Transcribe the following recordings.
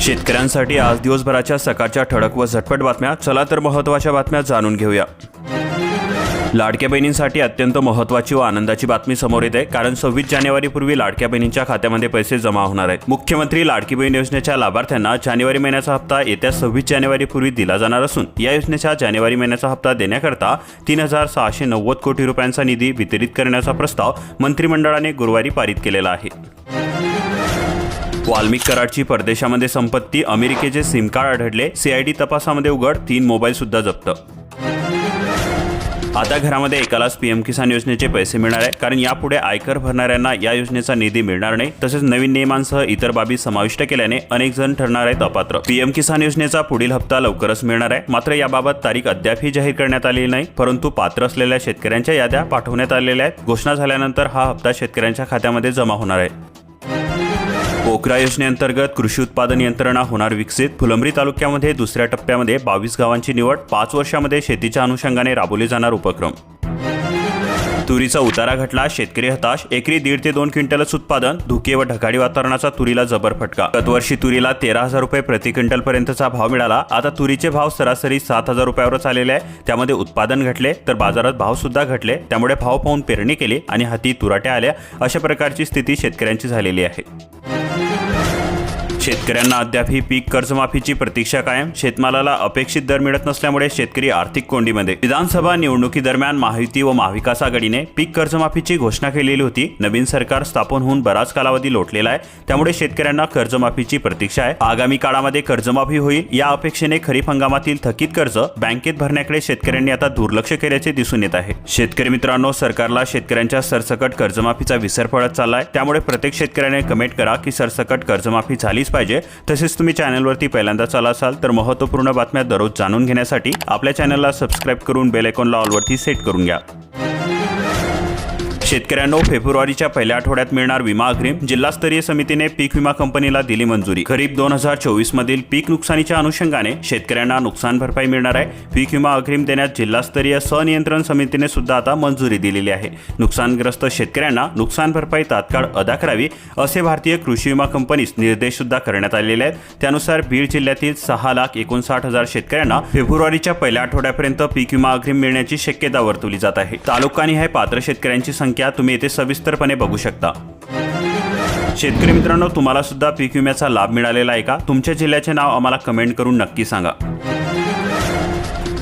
शेतकऱ्यांसाठी आज दिवसभराच्या सकाळच्या ठळक व झटपट बातम्या. चला तर महत्त्वाच्या बातम्या जाणून घेऊया. लाडक्या बहिणींसाठी अत्यंत महत्त्वाची व आनंदाची बातमी समोर येते कारण सव्वीस जानेवारीपूर्वी लाडक्या बहिणींच्या खात्यामध्ये पैसे जमा होणार आहेत. मुख्यमंत्री लाडकी बहीण योजनेच्या लाभार्थ्यांना जानेवारी महिन्याचा हप्ता येत्या सव्वीस जानेवारीपूर्वी दिला जाणार असून या योजनेच्या जानेवारी महिन्याचा हप्ता देण्याकरता तीन हजार सहाशे नव्वद कोटी रुपयांचा निधी वितरित करण्याचा प्रस्ताव मंत्रिमंडळाने गुरुवारी पारित केलेला आहे. वाल्मिक कराडची परदेशामध्ये संपत्ती अमेरिकेचे सिम कार्ड आढळले सीआयडी तपासामध्ये उघड तीन मोबाईल सुद्धा जप्त. आता घरामध्ये एकालाच पीएम किसान योजनेचे पैसे मिळणार आहे कारण यापुढे आयकर भरणाऱ्यांना या योजनेचा निधी मिळणार नाही तसेच नवीन नियमांसह इतर बाबी समाविष्ट केल्याने अनेक जण ठरणार आहेत अपात्र. पीएम किसान योजनेचा पुढील हप्ता लवकरच मिळणार आहे मात्र याबाबत तारीख अद्यापही जाहीर करण्यात आलेली नाही परंतु पात्र असलेल्या शेतकऱ्यांच्या याद्या पाठवण्यात आलेल्या आहेत. घोषणा झाल्यानंतर हा हप्ता शेतकऱ्यांच्या खात्यामध्ये जमा होणार आहे. पोखरा योजनेअंतर्गत कृषी उत्पादन यंत्रणा होणार विकसित. फुलंब्री तालुक्यामध्ये दुसऱ्या टप्प्यामध्ये बावीस गावांची निवड. पाच वर्षामध्ये शेतीच्या अनुषंगाने राबवले जाणार उपक्रम. तुरीचा उतारा घटला शेतकरी हताश. एकरी दीड ते दोन क्विंटलच उत्पादन धुके व ढगाळी वातावरणाचा तुरीला जबर फटका. गतवर्षी तुरीला तेरा हजार रुपये प्रति क्विंटल पर्यंतचा भाव मिळाला. आता तुरीचे भाव सरासरी सात हजार रुपयावरच आलेले आहे. त्यामध्ये उत्पादन घटले तर बाजारात भाव सुद्धा घटले. त्यामुळे भाव पाहून पेरणी केली आणि हाती तुराट्या आल्या. अशा प्रकारची स्थिती शेतकऱ्यांची झालेली आहे. शेतकऱ्यांना अद्यापही पीक कर्जमाफीची प्रतीक्षा कायम. शेतमालाला अपेक्षित दर मिळत नसल्यामुळे शेतकरी आर्थिक कोंडीमध्ये. विधानसभा निवडणुकीदरम्यान महायुती व महाविकास आघाडीने पीक कर्जमाफीची घोषणा केलेली होती. नवीन सरकार स्थापन होऊन बराच कालावधी लोटलेला आहे. त्यामुळे शेतकऱ्यांना कर्जमाफीची प्रतीक्षा आहे. आगामी काळामध्ये कर्जमाफी होईल या अपेक्षेने खरीप हंगामातील थकीत कर्ज बँकेत भरण्याकडे शेतकऱ्यांनी आता दुर्लक्ष केल्याचे दिसून येत आहे. शेतकरी मित्रांनो सरकारला शेतकऱ्यांच्या सरसकट कर्जमाफीचा विसर पडत चाललाय. त्यामुळे प्रत्येक शेतकऱ्याने कमेंट करा की सरसकट कर्जमाफी झालीच पाहिजे. तसेच तुम्ही चॅनलवरती पहिल्यांदा चाला असाल तर महत्त्वपूर्ण बातम्या दररोज जाणून घेण्यासाठी आपल्या चॅनलला सबस्क्राईब करून बेल आयकॉनला ऑलवरती सेट करून घ्या. शेतकऱ्यांनो फेब्रुवारीच्या पहिल्या आठवड्यात मिळणार विमा अग्रिम जिल्हास्तरीय समितीने पीक विमा कंपनीला दिली मंजुरी. खरीप दोन हजार चोवीस मधील पीक नुकसानीच्या अनुषंगाने शेतकऱ्यांना नुकसान भरपाई मिळणार आहे. पीक विमा अग्रिम देण्यात जिल्हास्तरीय सनियंत्रण समितीने सुद्धा आता मंजुरी दिलेली आहे. नुकसानग्रस्त शेतकऱ्यांना नुकसान भरपाई तात्काळ अदा करावी असे भारतीय कृषी विमा कंपनीस निर्देश सुद्धा करण्यात आलेले आहेत. त्यानुसार बीड जिल्ह्यातील सहा लाख एकोणसाठ हजार शेतकऱ्यांना फेब्रुवारीच्या पहिल्या आठवड्यापर्यंत पीक विमा अग्रिम मिळण्याची शक्यता वर्तवली जात आहे. तालुकानिहाय पात्र शेतकऱ्यांची संख्या तुम्ही इथे सविस्तरपणे बघू शकता. शेतकरी मित्रांनो तुम्हाला सुद्धा पीक विम्याचा लाभ मिळालेला आहे का? तुमच्या जिल्ह्याचे नाव आम्हाला कमेंट करून नक्की सांगा.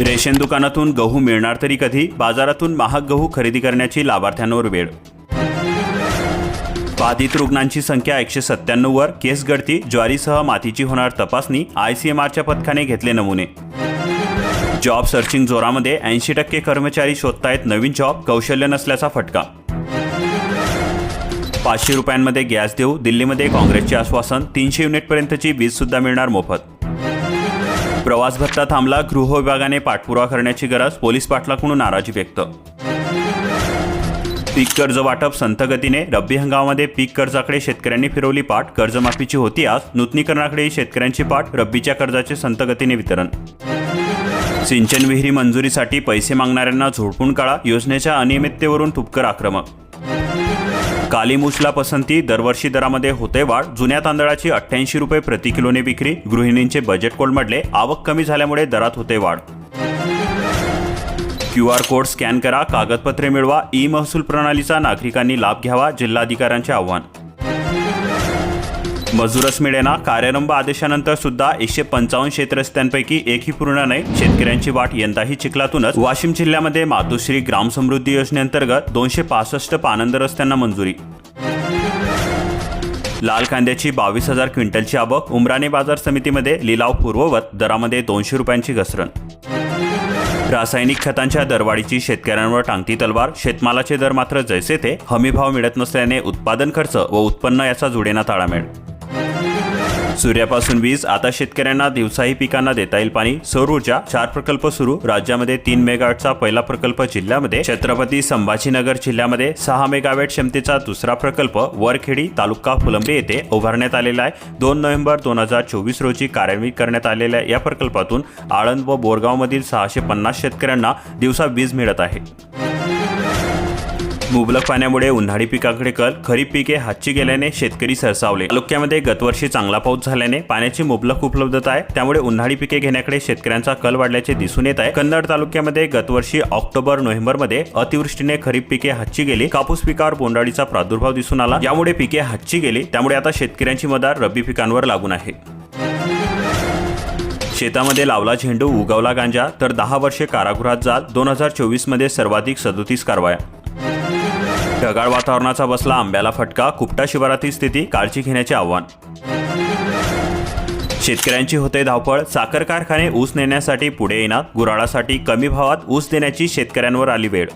रेशन दुकानातून गहू मिळणार तरी कधी? बाजारातून महाग गहू खरेदी करण्याची लाभार्थ्यांवर वेळ. बाधित रुग्णांची संख्या एकशे सत्त्याण्णववर केस गळती ज्वारीसह मातीची होणार तपासणी आय सी एम आरच्या पथकाने घेतले नमुने. जॉब सर्चिंग जोरामध्ये ऐंशी टक्के कर्मचारी शोधतायत नवीन जॉब कौशल्य नसल्याचा फटका. पाचशे रुपयांमध्ये गॅस देऊ दिल्लीमध्ये काँग्रेसचे आश्वासन तीनशे युनिटपर्यंतची वीज सुद्धा मिळणार मोफत. प्रवास भत्ता थांबला गृह विभागाने पाठपुरावा करण्याची गरज पोलीस पाटलाकडून नाराजी व्यक्त. पीक कर्ज वाटप संथ गतीने रब्बी हंगामामध्ये पीक कर्जाकडे शेतकऱ्यांनी फिरवली पाठ कर्जमाफीची होती आज नूतनीकरणाकडे शेतकऱ्यांची पाठ रब्बीच्या कर्जाचे संतगतीने वितरण. सिंचन विहिरी मंजुरीसाठी पैसे मागणाऱ्यांना झोडपून काढा योजनेच्या अनियमिततेवरून तुपकर आक्रमक. कालीमुछला पसंती दरवर्षी दरामध्ये होते वाढ. जुन्या तांदळाची अठ्ठ्याऐंशी रुपये प्रति किलोने विक्री. गृहिणींचे बजेट कोलमडले. आवक कमी झाल्यामुळे दरात होते वाढ. क्यू आर कोड स्कॅन करा. कागदपत्रे मिळवा. ई महसूल प्रणालीचा नागरिकांनी लाभ घ्यावा. जिल्हाधिकाऱ्यांचे आव्हान. मजूरच मिळेना. कार्यारंभ आदेशानंतर सुद्धा एकशे पंचावन्न शेतरस्त्यांपैकी एकही पूर्ण नाही. शेतकऱ्यांची वाट यंदाही चिखलातूनच. वाशिम जिल्ह्यामध्ये मातोश्री ग्राम समृद्धी योजनेअंतर्गत दोनशे पासष्ट पानंद रस्त्यांना मंजुरी. लाल कांद्याची बावीस हजार क्विंटलची आवक. उमराणे बाजार समितीमध्ये लिलाव पूर्ववत. दरामध्ये दोनशे रुपयांची घसरण. रासायनिक खतांच्या दरवाढीची शेतकऱ्यांवर टांगती तलवार. शेतमालाचे दर मात्र जैसे ते हमीभाव मिळत नसल्याने उत्पादन खर्च व उत्पन्न याचा जुडेना ताळामेळ. सूर्यापासून वीज आता शेतकऱ्यांना दिवसाही पिकांना देता येईल पाणी सौर ऊर्जा चार प्रकल्प सुरू राज्यामध्ये तीन मेगावॅटचा पहिला प्रकल्प जिल्ह्यामध्ये छत्रपती संभाजीनगर जिल्ह्यामध्ये सहा मेगावॅट क्षमतेचा दुसरा प्रकल्प वरखेडी तालुका फुलंबे येथे उभारण्यात आलेला आहे. दोन नोव्हेंबर दोन हजार चोवीस रोजी कार्यान्वित करण्यात आलेल्या या प्रकल्पातून आळंद व बोरगावमधील सहाशे पन्नास शेतकऱ्यांना दिवसा वीज मिळत आहे. मुबलक पाण्यामुळे उन्हाळी पिकाकडे कल खरीप पिके हातची गेल्याने शेतकरी सरसावले. तालुक्यामध्ये गतवर्षी चांगला पाऊस झाल्याने पाण्याची मुबलक उपलब्धता आहे. त्यामुळे उन्हाळी पिके घेण्याकडे शेतकऱ्यांचा कल वाढल्याचे दिसून येत आहे. कन्नड तालुक्यामध्ये गतवर्षी ऑक्टोबर नोव्हेंबरमध्ये अतिवृष्टीने खरीप पिके हातची गेली. कापूस पिकावर बोंडाळीचा प्रादुर्भाव दिसून आला. यामुळे पिके हातची गेली. त्यामुळे आता शेतकऱ्यांची मदार रब्बी पिकांवर लागून आहे. शेतामध्ये लावला झेंडू उगवला गांजा तर दहा वर्षे कारागृहात जात दोन हजार चोवीसमध्ये सर्वाधिक सदोतीस कारवाया. ढगाळ वातावरणाचा बसला आंब्याला फटका कुपटा शिवारातील स्थिती काळजी घेण्याचे आव्हान. शेतकऱ्यांची होते धावपळ साखर कारखाने ऊस नेण्यासाठी पुढे येणार गुराळासाठी कमी भावात ऊस देण्याची शेतकऱ्यांवर आली वेळ.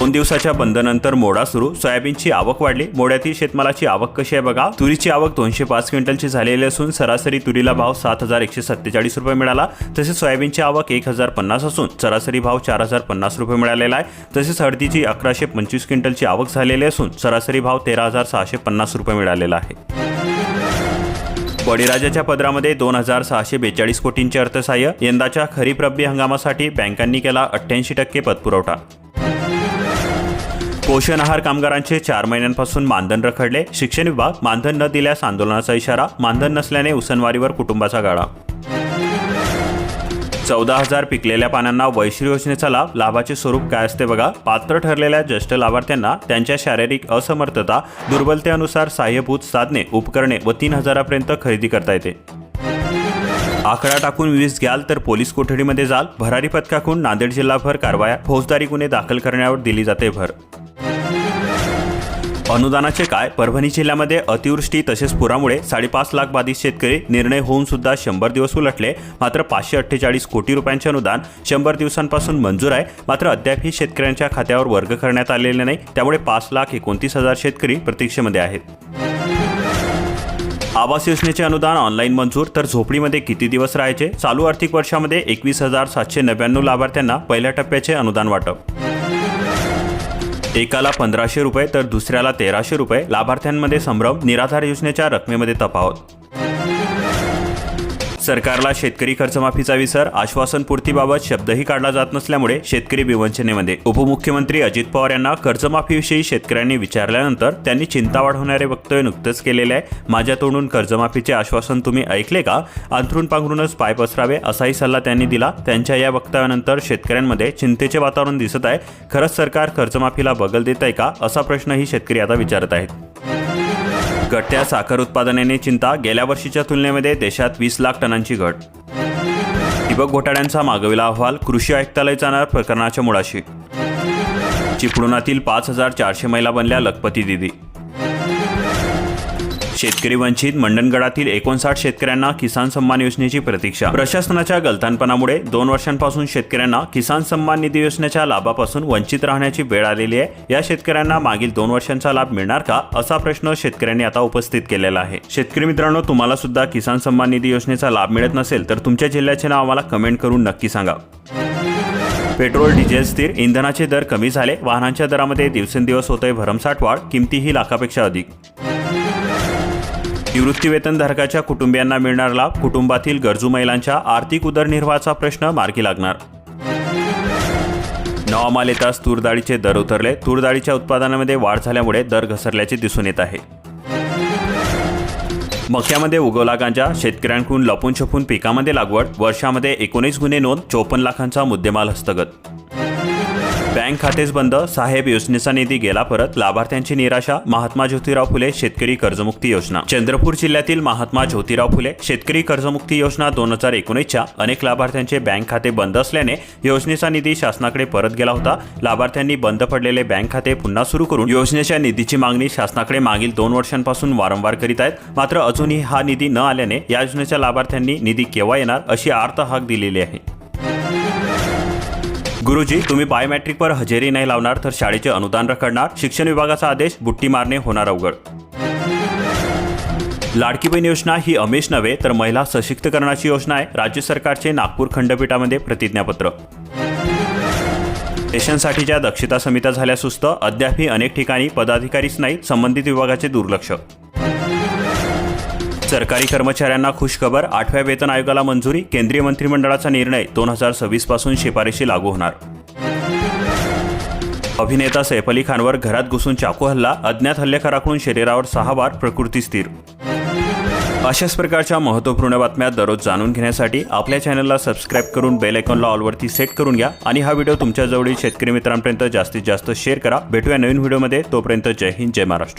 दोन दिवसाच्या बंदनंतर मोडा सुरू. सोयाबीनची आवक वाढली. मोड्यातील शेतमालाची आवक कशी आहे बघा. तुरीची आवक दोनशे पाच क्विंटलची झालेली असून सरासरी तुरीला भाव सात हजार एकशे सत्तेचाळीस रुपये मिळाला. तसेच सोयाबीनची आवक एक हजार पन्नास असून सरासरी भाव चार हजार पन्नास रुपये मिळालेला आहे. तसेच हळदीची अकराशे पंचवीस क्विंटलची आवक झालेली असून सरासरी भाव तेरा हजार सहाशे पन्नास रुपये मिळालेला आहे. बळीराजाच्या पदरामध्ये दोन हजार सहाशे बेचाळीस कोटींचे अर्थसहाय्य. यंदाच्या खरीप रब्बी हंगामासाठी बँकांनी केला अठ्ठ्याऐंशी टक्के पतपुरवठा. पोषण आहार कामगारांचे चार महिन्यांपासून मानधन रखडले. शिक्षण विभाग मानधन न दिल्यास आंदोलनाचा इशारा मानधन नसल्याने उसनवारीवर कुटुंबाचा गाळा. चौदा हजार पिकलेल्या पानांना वैश्री योजनेचा लाभ लाभाचे स्वरूप काय असते बघा. पात्र ठरलेल्या ज्येष्ठ लाभार्थ्यांना त्यांच्या शारीरिक असमर्थता दुर्बलतेनुसार सहाय्यभूत साधने उपकरणे व तीन हजारापर्यंत खरेदी करता येते. आकडा टाकून वीज घ्याल तर पोलीस कोठडीमध्ये जाल. भरारी पथकाकडून नांदेड जिल्हाभर कारवाया फौजदारी गुन्हे दाखल करण्यावर दिली जाते भर. अनुदानाचे काय? परभणी जिल्ह्यामध्ये अतिवृष्टी तसेच पुरामुळे साडेपाच लाख बाधित शेतकरी निर्णय होऊन सुद्धा शंभर दिवस उलटले. मात्र पाचशे अठ्ठेचाळीस कोटी रुपयांचे अनुदान शंभर दिवसांपासून मंजूर आहे. मात्र अद्यापही शेतकऱ्यांच्या खात्यावर वर्ग करण्यात आलेले नाही. त्यामुळे पाच लाख एकोणतीस हजार शेतकरी प्रतीक्षेमध्ये आहेत. आवास योजनेचे अनुदान ऑनलाईन मंजूर. तर झोपडीमध्ये किती दिवस राहायचे? चालू आर्थिक वर्षामध्ये एकवीस हजार सातशे नव्याण्णव लाभार्थ्यांना पहिल्या टप्प्याचे अनुदान वाटप. एकाला पंधराशे रुपये तर दुसऱ्याला तेराशे रुपये. लाभार्थ्यांमध्ये संभ्रम निराधार योजनेच्या रकमेमध्ये तफावत. सरकारला शेतकरी कर्जमाफीचा विसर आश्वासन पूर्तीबाबत शब्दही काढला जात नसल्यामुळे शेतकरी विवंचनेमध्ये उपमुख्यमंत्री अजित पवार यांना कर्जमाफीविषयी शेतकऱ्यांनी विचारल्यानंतर त्यांनी चिंता वाढवणारे वक्तव्य नुकतंच केलेले आहे. माझ्या तोंडून कर्जमाफीचे आश्वासन तुम्ही ऐकले का? अंथरून पांघरूनच पाय पसरावे असाही सल्ला त्यांनी दिला. त्यांच्या या वक्तव्यानंतर शेतकऱ्यांमध्ये चिंतेचे वातावरण दिसत आहे. खरंच सरकार कर्जमाफीला बगल देत आहे का? असा प्रश्नही शेतकरी आता विचारत आहेत. घटत्या साखर उत्पादनाने चिंता गेल्या वर्षीच्या तुलनेमध्ये देशात वीस लाख टनांची घट. ठिबक घोटाळ्यांचा मागविला अहवाल कृषी आयुक्तालय जाणार प्रकरणाच्या मुळाशी. चिपळुणातील पाच हजार चारशे महिला बनल्या लखपती दिदी. शेतकरी वंचित मंडणगडातील एकोणसाठ शेतकऱ्यांना किसान सन्मान योजनेची प्रतीक्षा. प्रशासनाच्या गलतानपणामुळे दोन वर्षांपासून शेतकऱ्यांना किसान सन्मान निधी योजनेच्या लाभापासून वंचित राहण्याची वेळ आलेली आहे. या शेतकऱ्यांना मागील दोन वर्षांचा लाभ मिळणार का? असा प्रश्न शेतकऱ्यांनी आता उपस्थित केलेला आहे. शेतकरी मित्रांनो तुम्हाला सुद्धा किसान सन्मान निधी योजनेचा लाभ मिळत नसेल तर तुमच्या जिल्ह्याचे नाव आम्हाला कमेंट करून नक्की सांगा. पेट्रोल डिझेल स्थिर इंधनाचे दर कमी झाले. वाहनांच्या दरामध्ये दिवसेंदिवस होतोय भरमसाठ वाढ. किमतीही लाखापेक्षा अधिक. निवृत्तीवेतनधारकाच्या कुटुंबियांना मिळणार लाभ कुटुंबातील गरजू महिलांच्या आर्थिक उदरनिर्वाहाचा प्रश्न मार्गी लागणार. नवामाल येताच तूरडाळीचे दर उतरले. तूरडाळीच्या उत्पादनामध्ये वाढ झाल्यामुळे दर घसरल्याचे दिसून येत आहे. मक्यामध्ये उगवला गांजा शेतकऱ्यांकडून लपून छपून पिकामध्ये लागवड. वर्षामध्ये एकोणीस गुन्हे नोंद. चोपन्न लाखांचा मुद्देमाल हस्तगत. बँक खातेच बंद साहेब योजनेचा निधी गेला परत लाभार्थ्यांची निराशा महात्मा ज्योतिराव फुले शेतकरी कर्जमुक्ती योजना. चंद्रपूर जिल्ह्यातील महात्मा ज्योतिराव फुले शेतकरी कर्जमुक्ती योजना दोन हजार एकोणीसच्या अनेक लाभार्थ्यांचे बँक खाते बंद असल्याने योजनेचा निधी शासनाकडे परत गेला होता. लाभार्थ्यांनी बंद पडलेले बँक खाते पुन्हा सुरू करून योजनेच्या निधीची मागणी शासनाकडे मागील दोन वर्षांपासून वारंवार करीत आहेत. मात्र अजूनही हा निधी न आल्याने या योजनेच्या लाभार्थ्यांनी निधी केव्हा येणार अशी आर्त हाक दिलेली आहे. गुरुजी तुम्ही बायोमॅट्रिकवर हजेरी नाही लावणार तर शाळेचे अनुदान रखडणार. शिक्षण विभागाचा आदेश बुट्टी मारणे होणार अवघड. लाडकी बहीण योजना ही अमेश नव्हे तर महिला सशक्तीकरणाची योजना आहे. राज्य सरकारचे नागपूर खंडपीठामध्ये प्रतिज्ञापत्र. स्टेशनसाठीच्या दक्षता समित्या झाल्या सुस्त. अद्यापही अनेक ठिकाणी पदाधिकारीच नाहीत. संबंधित विभागाचे दुर्लक्ष. सरकारी कर्मचाऱ्यांना खुशखबर आठव्या वेतन आयोगाला मंजुरी केंद्रीय मंत्रिमंडळाचा निर्णय दोन हजार सव्वीसपासून शिफारशी लागू होणार. अभिनेता सैफ अली खानवर घरात घुसून चाकू हल्ला अज्ञात हल्लेखोराकडून शरीरावर सहा बार प्रकृती स्थिर. अशाच प्रकारच्या महत्त्वपूर्ण बातम्या दररोज जाणून घेण्यासाठी आपल्या चॅनलला सबस्क्राईब करून बेल आयकॉनला ऑलवरती सेट करून घ्या आणि हा व्हिडिओ तुमच्याजवळील शेतकरी मित्रांपर्यंत जास्तीत जास्त शेअर करा. भेटूया नवीन व्हिडिओमध्ये. तोपर्यंत जय हिंद जय महाराष्ट्र.